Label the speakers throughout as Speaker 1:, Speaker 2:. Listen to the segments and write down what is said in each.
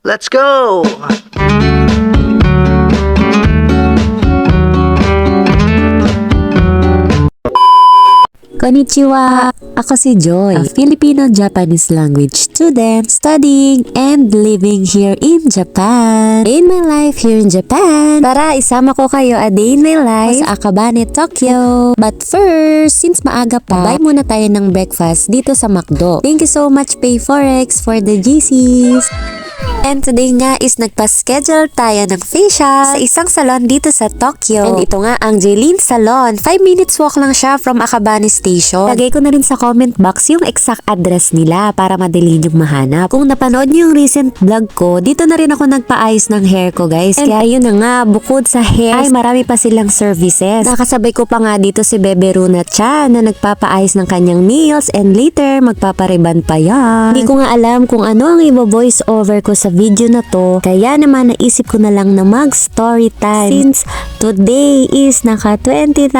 Speaker 1: Let's go!
Speaker 2: Konnichiwa! Ako si Joy, a Filipino-Japanese language student studying and living here in Japan. In my life here in Japan, tara isama ko kayo a day in my life sa Akabane, Tokyo. But first, since maaga pa, buy muna tayo ng breakfast dito sa McDo. Thank you so much Pay Forex for the GCs. And today nga is nagpa-schedule tayo ng facial sa isang salon dito sa Tokyo. And ito nga ang Jaylin Salon. 5 minutes walk lang siya from Akabane Station. Lagay ko na rin sa comment box yung exact address nila para madali niyong mahanap. Kung napanood niyo yung recent vlog ko, dito na rin ako nagpaayos ng hair ko guys. And kaya yun na nga, bukod sa hair, ay marami pa silang services. Nakasabay ko pa nga dito si Bebe Runa Chan na nagpapaayos ng kanyang nails and later magpapariban pa yan. Hindi ko nga alam kung ano ang ibo-voice over ko sa video na to. Kaya naman naisip ko na lang na mag story time. Since today is naka 20,000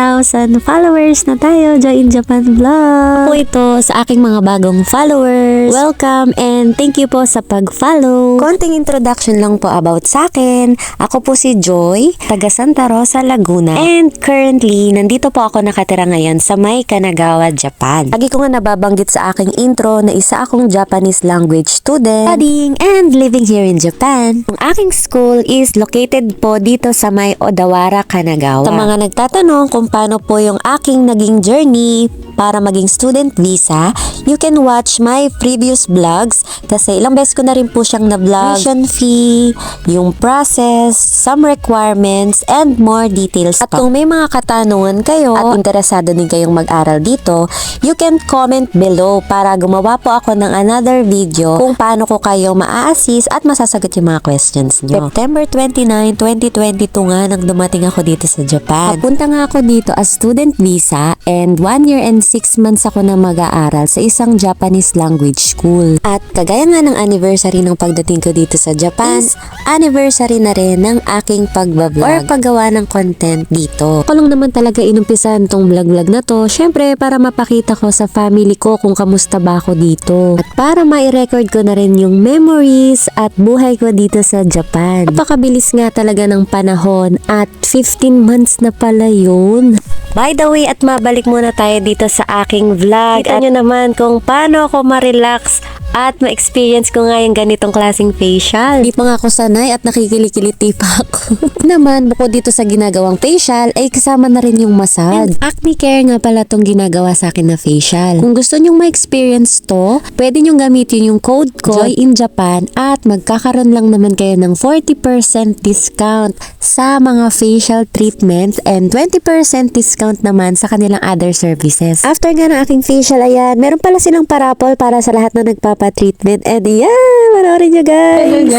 Speaker 2: followers na tayo Joy in Japan Vlog. Po ito sa aking mga bagong followers. Welcome and thank you po sa pag-follow. Konting introduction lang po about sa akin. Ako po si Joy, taga Santa Rosa, Laguna. And currently, nandito po ako nakatira ngayon sa May Kanagawa, Japan. Lagi ko nga nababanggit sa aking intro na isa akong Japanese language student, studying and living here in Japan. Ang aking school is located po dito sa may Odawara, Kanagawa. Sa mga nagtatanong kung paano po yung aking naging journey para maging student visa, you can watch my previous vlogs kasi ilang beses ko na rin po siyang na-vlog. Tuition fee, yung process, some requirements, and more details At kung may mga katanungan kayo at interesado din kayong mag-aral dito, you can comment below para gumawa po ako ng another video kung paano ko kayo maa-assist at masasagot yung mga questions nyo. September 29, 2022 nga nang dumating ako dito sa Japan. Papunta nga ako dito as student visa and 1 year and 6 months ako na mag-aaral sa isang Japanese language school. At kagaya nga ng anniversary ng pagdating ko dito sa Japan, is anniversary na rin ng aking pagbablog or paggawa ng content dito. Ako lang naman talaga inumpisan tong vlog-vlog na to, syempre para mapakita ko sa family ko kung kamusta ba ako dito. At para mai-record ko na rin yung memories at buhay ko dito sa Japan. Napakabilis nga talaga ng panahon at 15 months na pala yun. By the way, at mabalik muna tayo dito sa aking vlog. Kita nyo naman kung paano ako ma-relax at ma-experience ko nga yung ganitong klaseng facial. Di pa nga ako sanay at nakikilikiliti pa ako. naman, bukod dito sa ginagawang facial, ay kasama na rin yung massage. And acne care nga pala tong ginagawa sa akin na facial. Kung gusto nyong ma-experience to, pwede nyong gamitin yung code ko, Joy in Japan, at magkakaroon lang naman kayo ng 40% discount sa mga facial treatments and 20% discount naman sa kanilang other services. After nga ng aking facial, ayan, meron pala silang parapol para sa lahat na nagpapa-treatment. And yeah, manoorin nyo guys!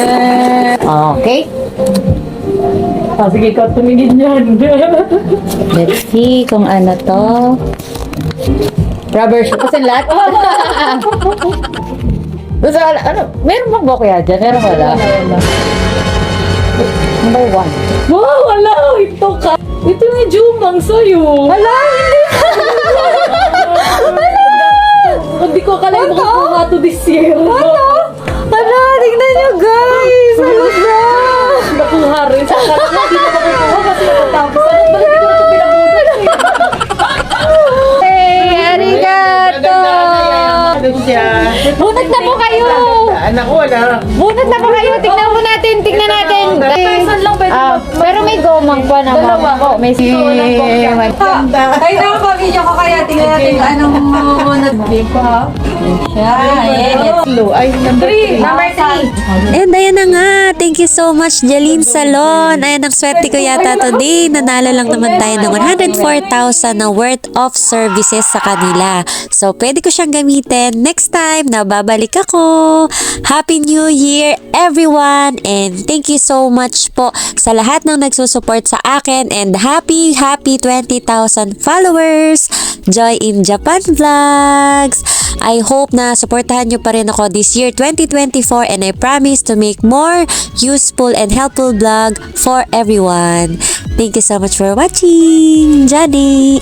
Speaker 3: Okay. Oh, sige, ikaw tumingin yan. Let's see kung ano to. Rubber shoe. Kasi lahat. Gusto, ano, meron bang ba kuya dyan? Meron wala? Number one.
Speaker 4: Wow, wala! Ito ka! Ito yung jumang sa'yo!
Speaker 3: Wala. Hindi
Speaker 4: to this year. Ano?
Speaker 3: Wala, tignan nyo guys. Ano na?
Speaker 4: Nakuha rin. Sa hindi ko
Speaker 5: Anak ko, wala.
Speaker 3: Bunot na po kayo. Tignan mo natin. Tignan natin.
Speaker 4: Person lang pwede
Speaker 3: Ah, pero may gomang pa naman
Speaker 4: Dalawa.
Speaker 3: po. May si...
Speaker 4: Ay, nakapamilya ko kaya tingnan natin anong nag-beep ha.
Speaker 5: Ay, number three.
Speaker 3: Number three.
Speaker 2: And ayan na nga, thank you so much Jalin Salon. Ayan ang swerte ko yata today. Nanalo lang naman tayo ng 104,000 na worth of services sa kanila. So pwede ko siyang gamitin next time na babalik ako. Happy New Year everyone and thank you so much po sa lahat ng nagsusupport sa akin and happy happy 20,000 followers. Joy in Japan Vlogs. I hope na supportahan nyo pa rin ako this year 2024 and I promise to make more useful and helpful vlog for everyone. Thank you so much for watching. Johnny!